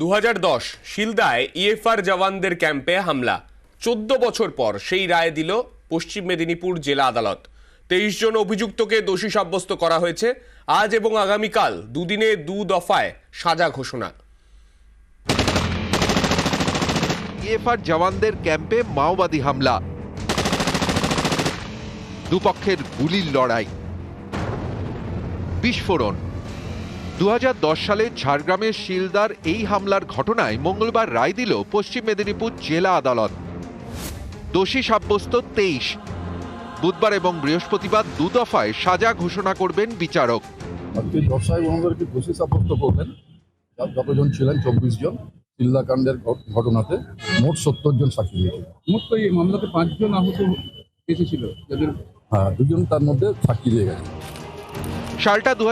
দু হাজার দশ শিলদায় ইএফআর জওয়ানদের ক্যাম্পে হামলা। চোদ্দ বছর পর সেই রায় দিল পশ্চিম মেদিনীপুর জেলা আদালত। তেইশ জন অভিযুক্তকে দোষী সাব্যস্ত করা হয়েছে। আজ এবং আগামীকাল দুদিনে দু দফায় সাজা ঘোষণা। ইএফআর জওয়ানদের ক্যাম্পে মাওবাদী হামলা। দুপক্ষের গুলির লড়াই। বিস্ফোরণ। দু হাজার দশ সালে ঝাড়গ্রামের শিলদার এই হামলার ঘটনায় মঙ্গলবার রায় দিল পশ্চিম মেদিনীপুর জেলা আদালত। দোষী সাব্যস্ত তেইশ। বুধবার এবং বৃহস্পতিবার দু দফায় সাজা ঘোষণা করবেন বিচারক। আজকে ব্যবসায়ী ওনাদেরকে দোষী সাব্যস্ত করলেন যতজন ছিলেন চব্বিশ জন চিল্লাকাণ্ডের ঘট- ঘটনাতে মোট সত্তর জন সাক্ষী দিয়েছিল মোট তো এই মামলাতে পাঁচজন আহত এসেছিল যাদের হ্যাঁ দুজন তার মধ্যে সাক্ষী দিয়ে গেছে। সালটা দু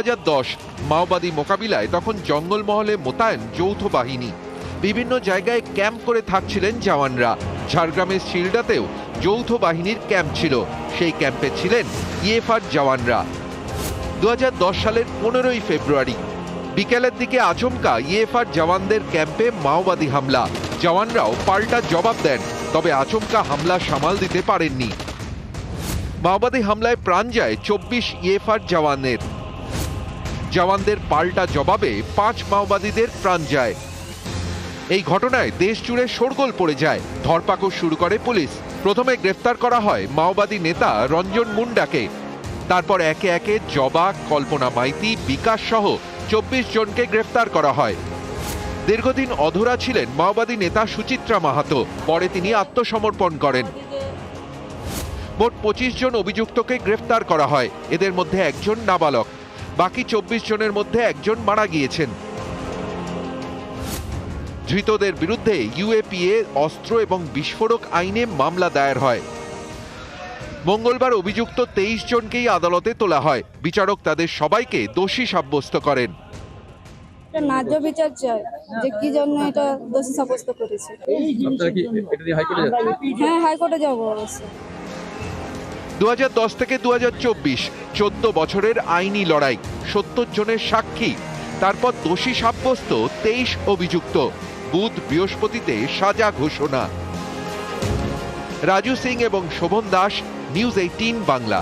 মাওবাদী মোকাবিলায় তখন জঙ্গলমহলে মোতায়েন যৌথ বাহিনী। বিভিন্ন জায়গায় ক্যাম্প করে থাকছিলেন জওয়ানরা। ঝাড়গ্রামের শিলডাতেও যৌথ বাহিনীর ক্যাম্প ছিল। সেই ক্যাম্পে ছিলেন ইএফআর জওয়ানরা। দু হাজার দশ সালের পনেরোই ফেব্রুয়ারি, বিকেলের দিকে আচমকা ইএফআর জওয়ানদের ক্যাম্পে মাওবাদী হামলা। জওয়ানরাও পাল্টা জবাব দেন, তবে আচমকা হামলা সামাল দিতে পারেননি। মাওবাদী হামলায় প্রাণ যায় চব্বিশ ইএফআর জওয়ানের। জওয়ানদের পাল্টা জবাবে পাঁচ মাওবাদীদের প্রাণ যায়। এই ঘটনায় দেশ জুড়ে শোরগোল পড়ে যায়। ধরপাকড় শুরু করে পুলিশ। প্রথমে গ্রেফতার করা হয় মাওবাদী নেতা রঞ্জন মুন্ডাকে। তারপর একে একে জবা, কল্পনা মাইতি, বিকাশ সহ চব্বিশ জনকে গ্রেফতার করা হয়। দীর্ঘদিন অধরা ছিলেন মাওবাদী নেতা সুচিত্রা মাহাতো। পরে তিনি আত্মসমর্পণ করেন। মোট পঁচিশ জন অভিযুক্তকে গ্রেফতার করা হয়। এদের মধ্যে একজন নাবালক। বাকি চব্বিশ জনের মধ্যে একজন মারা গিয়েছেন। ধৃতদের বিরুদ্ধে ইউএপিএ অস্ত্র এবং বিস্ফোরক আইনে মামলা দায়ের হয়। মঙ্গলবার অভিযুক্ত তেইশ জনকেই আদালতে তোলা হয়। বিচারক তাদের সবাইকে দোষী সাব্যস্ত করেন। ন্যায্য বিচার চাই। যে কি জন্য এটা দোষী সাব্যস্ত করেছে। হ্যাঁ হাইকোর্টে যাব অবশ্যই। দুহাজার দশ থেকে দু হাজার চোদ্দ বছরের আইনি লড়াই, সত্তর জনের সাক্ষী, তারপর দোষী সাব্যস্ত তেইশ অভিযুক্ত, বুধ বৃহস্পতিতে সাজা ঘোষণা। রাজু সিং এবং শোভন দাস, নিউজ এইটিন বাংলা।